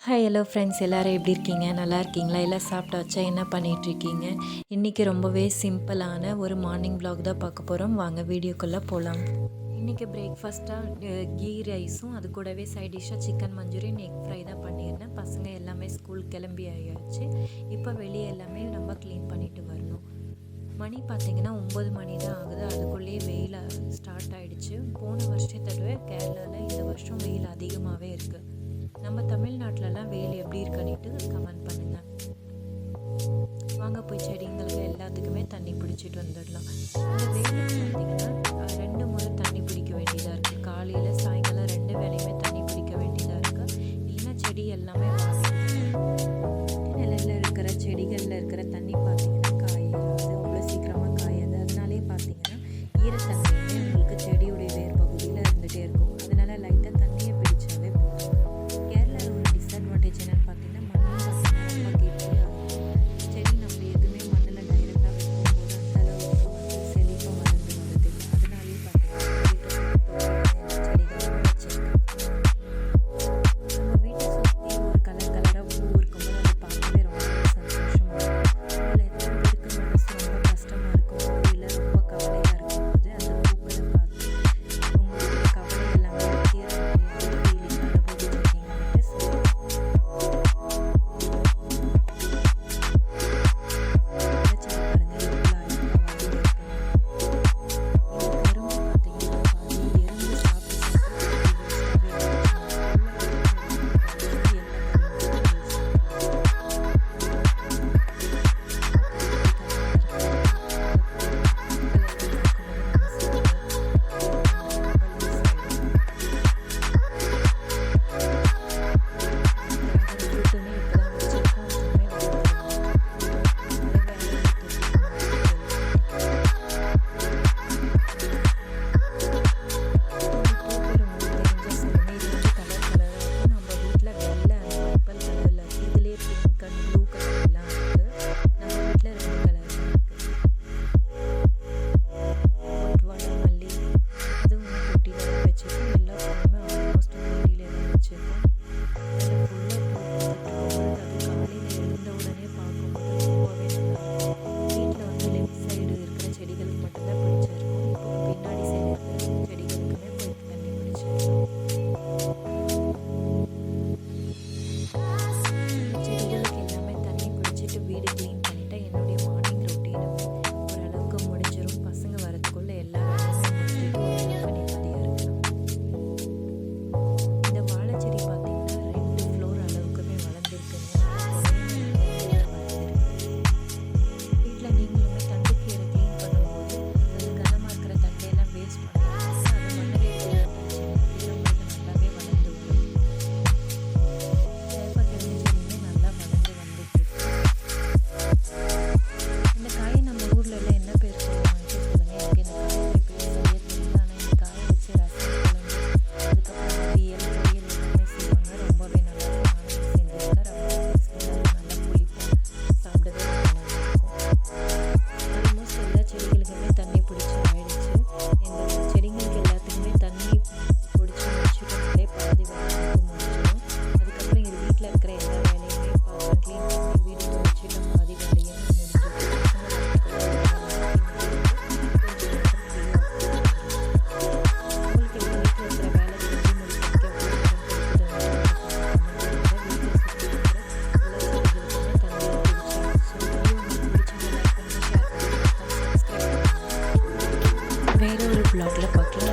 Hi hello friends எல்லோரும் எப்படி இருக்கீங்க? நல்லா இருக்கீங்களா? எல்லாம் சாப்பிட்டாச்சா? என்ன பண்ணிகிட்ருக்கீங்க இன்றைக்கி ரொம்பவே சிம்பிளான ஒரு மார்னிங் ப்ளாக் தான் பார்க்க போகிறோம் வாங்க வீடியோக்குள்ளே போகலாம் இன்றைக்கி பிரேக்ஃபாஸ்ட்டாக கீ ரைஸும் அது கூடவே சைட் டிஷ்ஷாக சிக்கன் மஞ்சூரியன் எக் ஃப்ரை தான் பண்ணியிருந்தேன். பசங்க எல்லாமே ஸ்கூல் கிளம்பி ஆயாச்சு. இப்போ வெளியே எல்லாமே நம்ம க்ளீன் பண்ணிட்டு வரணும். மணி பார்த்திங்கன்னா ஒம்பது மணி தான் ஆகுது. அதுக்குள்ளேயே வெயில் ஸ்டார்ட் ஆகிடுச்சு போன வருஷத்தை விட கேரளாவில் இந்த வருஷம் வெயில் அதிகமாகவே இருக்குது முடிச்சுட்டு வந்துடலாம். to be reclaimed. plug, le plug, le plug.